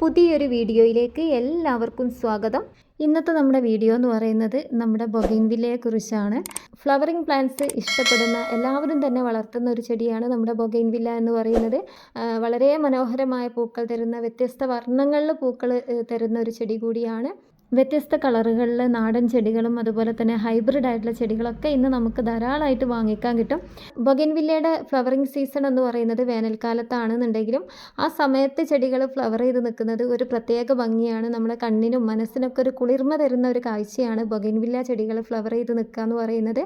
പുതിയൊരു വീഡിയോയിലേക്ക് എല്ലാവർക്കും സ്വാഗതം. ഇന്നത്തെ നമ്മുടെ വീഡിയോ എന്ന് പറയുന്നത് നമ്മുടെ ബൊഗൈൻവില്ലയെ കുറിച്ചാണ്. ഫ്ലവറിങ് പ്ലാന്റ്സ് ഇഷ്ടപ്പെടുന്ന എല്ലാവരും തന്നെ വളർത്തുന്ന ഒരു ചെടിയാണ് നമ്മുടെ ബൊഗൈൻവില്ല എന്ന് പറയുന്നത്. വളരെ മനോഹരമായ പൂക്കൾ തരുന്ന വ്യത്യസ്ത വർണങ്ങളിൽ പൂക്കൾ തരുന്ന ഒരു ചെടി കൂടിയാണ്. വ്യത്യസ്ത കളറുകളിൽ നാടൻ ചെടികളും അതുപോലെ തന്നെ ഹൈബ്രിഡ് ആയിട്ടുള്ള ചെടികളൊക്കെ ഇന്ന് നമുക്ക് ധാരാളമായിട്ട് വാങ്ങിക്കാൻ കിട്ടും. ബൊഗൻവില്ലയുടെ ഫ്ലവറിങ് സീസൺ എന്ന് പറയുന്നത് വേനൽക്കാലത്താണെന്നുണ്ടെങ്കിലും ആ സമയത്ത് ചെടികൾ ഫ്ലവർ ചെയ്ത് നിൽക്കുന്നത് ഒരു പ്രത്യേക ഭംഗിയാണ്. നമ്മുടെ കണ്ണിനും മനസ്സിനൊക്കെ ഒരു കുളിർമ തരുന്ന ഒരു കാഴ്ചയാണ് ബൊഗൻവില്ല ചെടികൾ ഫ്ലവർ ചെയ്ത് നിൽക്കുക എന്ന് പറയുന്നത്.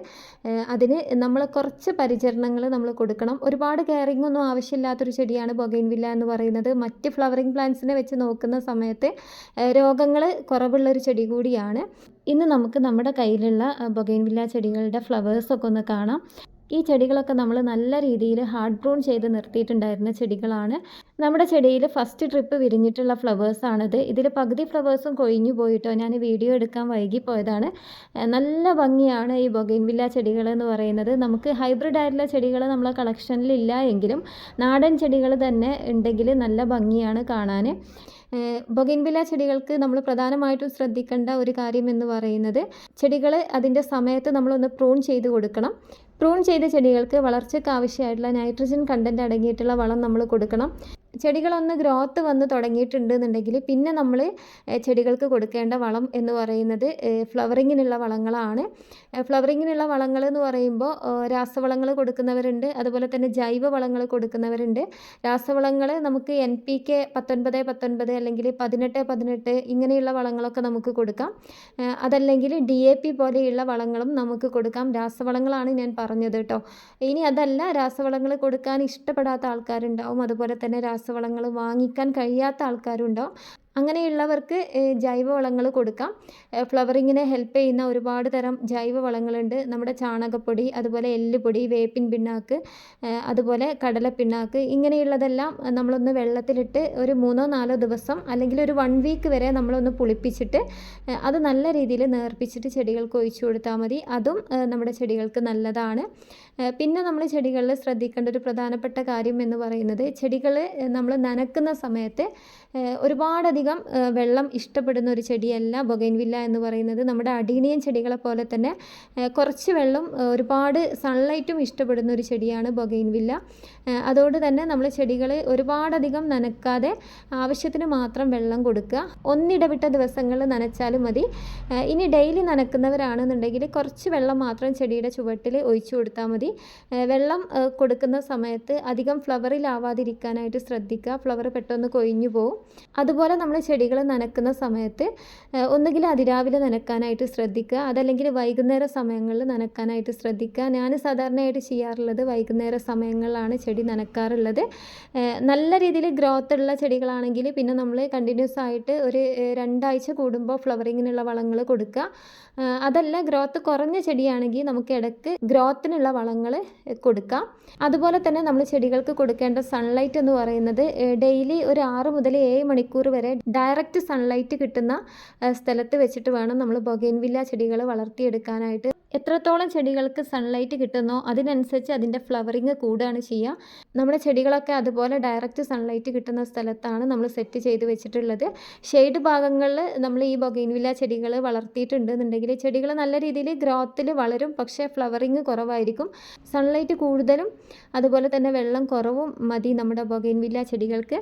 അതിന് നമ്മൾ കുറച്ച് പരിചരണങ്ങൾ നമ്മൾ കൊടുക്കണം. ഒരുപാട് കെയറിംഗ് ഒന്നും ആവശ്യമില്ലാത്തൊരു ചെടിയാണ് ബൊഗൈൻവില്ല എന്ന് പറയുന്നത്. മറ്റ് ഫ്ലവറിങ് പ്ലാന്റ്സിനെ വെച്ച് നോക്കുന്ന സമയത്ത് രോഗങ്ങൾ കുറവുള്ള ഒരു ചെടി കൂടിയാണ്. ഇന്ന് നമുക്ക് നമ്മുടെ കയ്യിലുള്ള ബൊഗൈൻവില്ല ചെടികളുടെ ഫ്ലവേഴ്സൊക്കെ ഒന്ന് കാണാം. ഈ ചെടികളൊക്കെ നമ്മൾ നല്ല രീതിയിൽ ഹാർഡ് ബ്രൂൺ ചെയ്ത് നിർത്തിയിട്ടുണ്ടായിരുന്ന ചെടികളാണ്. നമ്മുടെ ചെടിയിൽ ഫസ്റ്റ് ട്രിപ്പ് വിരിഞ്ഞിട്ടുള്ള ഫ്ലവേഴ്സാണിത് ഇതിൽ പകുതി ഫ്ലവേഴ്സും കൊഴിഞ്ഞു പോയിട്ടോ ഞാൻ വീഡിയോ എടുക്കാൻ വൈകിപ്പോയതാണ്. നല്ല ഭംഗിയാണ് ഈ ബൊഗൈൻവില്ല ചെടികൾ എന്ന് പറയുന്നത്. നമുക്ക് ഹൈബ്രിഡ് ആയിട്ടുള്ള ചെടികൾ നമ്മളെ കളക്ഷനിലില്ല എങ്കിലും നാടൻ ചെടികൾ തന്നെ ഉണ്ടെങ്കിൽ നല്ല ഭംഗിയാണ് കാണാൻ ബൊഗൈൻവില്ല ചെടികൾക്ക് നമ്മൾ പ്രധാനമായിട്ടും ശ്രദ്ധിക്കേണ്ട ഒരു കാര്യം എന്ന് പറയുന്നത് ചെടികൾ അതിന്റെ സമയത്ത് നമ്മളൊന്ന് പ്രൂൺ ചെയ്ത് കൊടുക്കണം. പ്രൂൺ ചെയ്ത ചെടികൾക്ക് വളർച്ചയ്ക്ക് ആവശ്യമായിട്ടുള്ള നൈട്രജൻ കണ്ടന്റ് അടങ്ങിയിട്ടുള്ള വളം നമ്മൾ കൊടുക്കണം. ചെടികളൊന്ന് ഗ്രോത്ത് വന്ന് തുടങ്ങിയിട്ടുണ്ട് എന്നുണ്ടെങ്കിൽ പിന്നെ നമ്മൾ ചെടികൾക്ക് കൊടുക്കേണ്ട വളം എന്ന് പറയുന്നത് ഫ്ലവറിങ്ങിനുള്ള വളങ്ങളാണ്. ഫ്ലവറിങ്ങിനുള്ള വളങ്ങൾ എന്ന് പറയുമ്പോൾ രാസവളങ്ങൾ കൊടുക്കുന്നവരുണ്ട് അതുപോലെ തന്നെ ജൈവ വളങ്ങൾ കൊടുക്കുന്നവരുണ്ട്. രാസവളങ്ങൾ നമുക്ക് എൻ പി കെ പത്തൊൻപത് പത്തൊൻപത് അല്ലെങ്കിൽ പതിനെട്ട് പതിനെട്ട് ഇങ്ങനെയുള്ള വളങ്ങളൊക്കെ നമുക്ക് കൊടുക്കാം. അതല്ലെങ്കിൽ ഡി എ പി പോലെയുള്ള വളങ്ങളും നമുക്ക് കൊടുക്കാം. രാസവളങ്ങളാണ് ഞാൻ പറഞ്ഞത് കേട്ടോ. ഇനി അതല്ല രാസവളങ്ങൾ കൊടുക്കാൻ ഇഷ്ടപ്പെടാത്ത ആൾക്കാരുണ്ടാവും. അതുപോലെ തന്നെ രാസവളങ്ങൾ വാങ്ങിക്കാൻ കഴിയാത്ത ആൾക്കാരും ഉണ്ടാവും അങ്ങനെയുള്ളവർക്ക് ജൈവ ജൈവവളങ്ങൾ കൊടുക്കാം. ഫ്ലവറിങ്ങിനെ ഹെൽപ്പ് ചെയ്യുന്ന ഒരുപാട് തരം ജൈവവളങ്ങളുണ്ട്. നമ്മുടെ ചാണകപ്പൊടി അതുപോലെ എല്ലുപൊടി വേപ്പിൻ പിണ്ണാക്ക് അതുപോലെ കടല പിണ്ണാക്ക് ഇങ്ങനെയുള്ളതെല്ലാം നമ്മളൊന്ന് വെള്ളത്തിലിട്ട് ഒരു മൂന്നോ നാലോ ദിവസം അല്ലെങ്കിൽ ഒരു വൺ വീക്ക് വരെ നമ്മളൊന്ന് പുളിപ്പിച്ചിട്ട് അത് നല്ല രീതിയിൽ നേർപ്പിച്ചിട്ട് ചെടികൾക്ക് ഒഴിച്ചു കൊടുത്താൽ മതി. അതും നമ്മുടെ ചെടികൾക്ക് നല്ലതാണ്. പിന്നെ നമ്മൾ ചെടികളിൽ ശ്രദ്ധിക്കേണ്ട ഒരു പ്രധാനപ്പെട്ട കാര്യം എന്ന് പറയുന്നത് ചെടികൾ നമ്മൾ നനക്കുന്ന സമയത്ത് ഒരുപാടധികം വെള്ളം ഇഷ്ടപ്പെടുന്ന ഒരു ചെടിയല്ല ബൊഗൈൻവില്ല എന്ന് പറയുന്നത്. നമ്മുടെ അടീനിയൻ ചെടികളെ പോലെ തന്നെ കുറച്ച് വെള്ളം ഒരുപാട് സൺലൈറ്റും ഇഷ്ടപ്പെടുന്ന ഒരു ചെടിയാണ് ബൊഗൈൻവില്ല. അതുകൊണ്ട് തന്നെ നമ്മൾ ചെടികൾ ഒരുപാടധികം നനക്കാതെ ആവശ്യത്തിന് മാത്രം വെള്ളം കൊടുക്കുക. ഒന്നിടവിട്ട ദിവസങ്ങളിൽ നനച്ചാലും മതി. ഇനി ഡെയിലി നനക്കുന്നവരാണെന്നുണ്ടെങ്കിൽ കുറച്ച് വെള്ളം മാത്രം ചെടിയുടെ ചുവട്ടിൽ ഒഴിച്ചു കൊടുത്താൽ മതി. ഏഹ് വെള്ളം കൊടുക്കുന്ന സമയത്ത് അധികം ഫ്ലവറിലാവാതിരിക്കാനായിട്ട് ശ്രദ്ധിക്കുക. ഫ്ലവർ പെട്ടെന്ന് കൊഴിഞ്ഞു പോകും അതുപോലെ നമ്മൾ ചെടികൾ നനക്കുന്ന സമയത്ത് ഒന്നുകിൽ അതിരാവിലെ നനക്കാനായിട്ട് ശ്രദ്ധിക്കുക. അതല്ലെങ്കിൽ വൈകുന്നേര സമയങ്ങളിൽ നനക്കാനായിട്ട് ശ്രദ്ധിക്കുക. ഞാൻ സാധാരണയായിട്ട് ചെയ്യാറുള്ളത് വൈകുന്നേര സമയങ്ങളിലാണ് ചെടി നനക്കാറുള്ളത്. നല്ല രീതിയിൽ ഗ്രോത്ത് ഉള്ള ചെടികളാണെങ്കിൽ പിന്നെ നമ്മൾ കണ്ടിന്യൂസ് ആയിട്ട് ഒരു രണ്ടാഴ്ച കൂടുമ്പോൾ ഫ്ലവറിങ്ങിനുള്ള വളങ്ങൾ കൊടുക്കുക. അതല്ല ഗ്രോത്ത് കുറഞ്ഞ ചെടിയാണെങ്കിൽ നമുക്ക് ഇടയ്ക്ക് ഗ്രോത്തിനുള്ള വളങ്ങൾ കൊടുക്കാം. അതുപോലെ തന്നെ നമ്മൾ ചെടികൾക്ക് കൊടുക്കേണ്ട സൺലൈറ്റ് എന്ന് പറയുന്നത് ഡെയിലി ഒരു ആറ് മുതൽ ഏഴ് മണിക്കൂർ വരെ ഡയറക്റ്റ് സൺലൈറ്റ് കിട്ടുന്ന സ്ഥലത്ത് വെച്ചിട്ട് വേണം നമ്മൾ ബൊഗൈൻവില്ല ചെടികൾ വളർത്തിയെടുക്കാനായിട്ട്. എത്രത്തോളം ചെടികൾക്ക് സൺലൈറ്റ് കിട്ടുന്നോ അതിനനുസരിച്ച് അതിന്റെ ഫ്ലവറിങ് കൂടുകയാണ് ചെയ്യുക. നമ്മുടെ ചെടികളൊക്കെ അതുപോലെ ഡയറക്റ്റ് സൺലൈറ്റ് കിട്ടുന്ന സ്ഥലത്താണ് നമ്മൾ സെറ്റ് ചെയ്ത് വെച്ചിട്ടുള്ളത്. ഷെയ്ഡ് ഭാഗങ്ങളിൽ നമ്മൾ ഈ ബൊഗൈൻവില്ല ചെടികൾ വളർത്തിയിട്ടുണ്ടെന്നുണ്ടെങ്കിൽ ചെടികൾ നല്ല രീതിയിൽ ഗ്രോത്തിൽ വളരും പക്ഷേ ഫ്ലവറിങ് കുറവായിരിക്കും. സൺലൈറ്റ് കൂടുതലും അതുപോലെ തന്നെ വെള്ളം കുറവും മതി നമ്മുടെ ബൊഗൈൻവില്ല ചെടികൾക്ക്.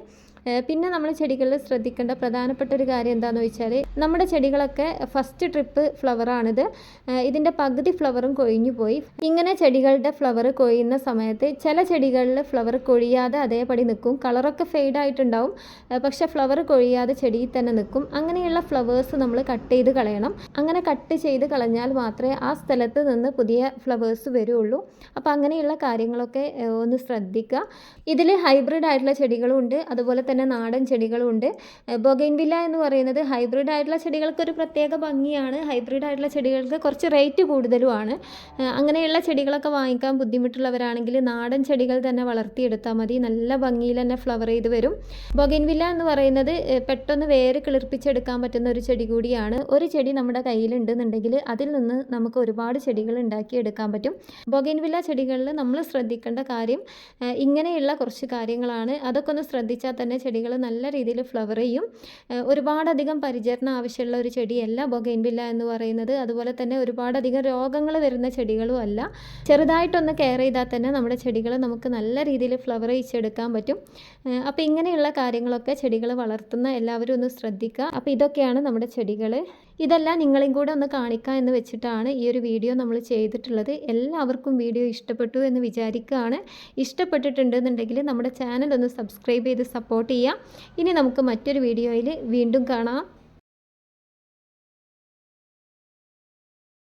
പിന്നെ നമ്മൾ ചെടികളിൽ ശ്രദ്ധിക്കേണ്ട പ്രധാനപ്പെട്ട ഒരു കാര്യം എന്താണെന്ന് വെച്ചാൽ നമ്മുടെ ചെടികളൊക്കെ ഫസ്റ്റ് ട്രിപ്പ് ഫ്ലവറാണിത് ഇതിന്റെ പകുതി ഫ്ലവറും കൊഴിഞ്ഞു പോയി. ഇങ്ങനെ ചെടികളുടെ ഫ്ലവർ കൊഴിയുന്ന സമയത്ത് ചില ചെടികളിൽ ഫ്ലവർ കൊഴിയാതെ അതേപടി നിൽക്കും. കളറൊക്കെ ഫെയ്ഡ് ആയിട്ടുണ്ടാവും. പക്ഷേ ഫ്ലവർ കൊഴിയാതെ ചെടിയിൽ തന്നെ നിൽക്കും. അങ്ങനെയുള്ള ഫ്ലവേഴ്സ് നമ്മൾ കട്ട് ചെയ്ത് കളയണം. അങ്ങനെ കട്ട് ചെയ്ത് കളഞ്ഞാൽ മാത്രമേ ആ സ്ഥലത്ത് നിന്ന് പുതിയ ഫ്ലവേഴ്സ് വരുള്ളൂ. അപ്പോൾ അങ്ങനെയുള്ള കാര്യങ്ങളൊക്കെ ഒന്ന് ശ്രദ്ധിക്കുക. ഇതിൽ ഹൈബ്രിഡ് ആയിട്ടുള്ള ചെടികളും ഉണ്ട്. അതുപോലെ തന്നെ നാടൻ ചെടികളും ഉണ്ട് ബൊഗൈൻവില്ല എന്ന് പറയുന്നത് ഹൈബ്രിഡ് ആയിട്ടുള്ള ചെടികൾക്ക് ഒരു പ്രത്യേക ഭംഗിയാണ്. ഹൈബ്രിഡ് ആയിട്ടുള്ള ചെടികൾക്ക് കുറച്ച് റേറ്റ് കൂടുതലുമാണ്. അങ്ങനെയുള്ള ചെടികളൊക്കെ വാങ്ങിക്കാൻ ബുദ്ധിമുട്ടുള്ളവരാണെങ്കിൽ നാടൻ ചെടികൾ തന്നെ വളർത്തിയെടുത്താൽ മതി. നല്ല ഭംഗിയിൽ തന്നെ ഫ്ലവർ ചെയ്ത് വരും. ബൊഗൈൻവില്ല എന്ന് പറയുന്നത് പെട്ടെന്ന് വേര് കിളിർപ്പിച്ചെടുക്കാൻ പറ്റുന്ന ഒരു ചെടി കൂടിയാണ്. ഒരു ചെടി നമ്മുടെ കയ്യിലുണ്ടെന്നുണ്ടെങ്കിൽ അതിൽ നിന്ന് നമുക്ക് ഒരുപാട് ചെടികൾ ഉണ്ടാക്കിയെടുക്കാൻ പറ്റും. ബൊഗൈൻവില്ല ചെടികളിൽ നമ്മൾ ശ്രദ്ധിക്കേണ്ട കാര്യം ഇങ്ങനെയുള്ള കുറച്ച് കാര്യങ്ങളാണ്. അതൊക്കെ ഒന്ന് ശ്രദ്ധിച്ചാൽ തന്നെ ചെടികൾ നല്ല രീതിയിൽ ഫ്ലവർ ചെയ്യും. ഒരുപാടധികം പരിചരണം ആവശ്യമുള്ള ഒരു ചെടിയല്ല ബൊഗൈൻവില്ല എന്ന് പറയുന്നത്. അതുപോലെ തന്നെ ഒരുപാടധികം രോഗങ്ങൾ വരുന്ന ചെടികളും അല്ല. ചെറുതായിട്ടൊന്ന് കെയർ ചെയ്താൽ തന്നെ നമ്മുടെ ചെടികൾ നമുക്ക് നല്ല രീതിയിൽ ഫ്ലവർ ചെയ്യിച്ചെടുക്കാൻ പറ്റും. അപ്പോൾ ഇങ്ങനെയുള്ള കാര്യങ്ങളൊക്കെ ചെടികൾ വളർത്തുന്ന എല്ലാവരും ഒന്ന് ശ്രദ്ധിക്കുക. അപ്പോൾ ഇതൊക്കെയാണ് നമ്മുടെ ചെടികൾ ഇതെല്ലാം നിങ്ങളെയും കൂടെ ഒന്ന് കാണിക്കാം എന്ന് വെച്ചിട്ടാണ് ഈ ഒരു വീഡിയോ നമ്മൾ ചെയ്തിട്ടുള്ളത്. എല്ലാവർക്കും വീഡിയോ ഇഷ്ടപ്പെട്ടു എന്ന് വിചാരിക്കുകയാണ്. ഇഷ്ടപ്പെട്ടിട്ടുണ്ടെന്നുണ്ടെങ്കിൽ നമ്മുടെ ചാനൽ ഒന്ന് സബ്സ്ക്രൈബ് ചെയ്ത് സപ്പോർട്ട് ചെയ്യാം ഇനി നമുക്ക് മറ്റൊരു വീഡിയോയിൽ വീണ്ടും കാണാം.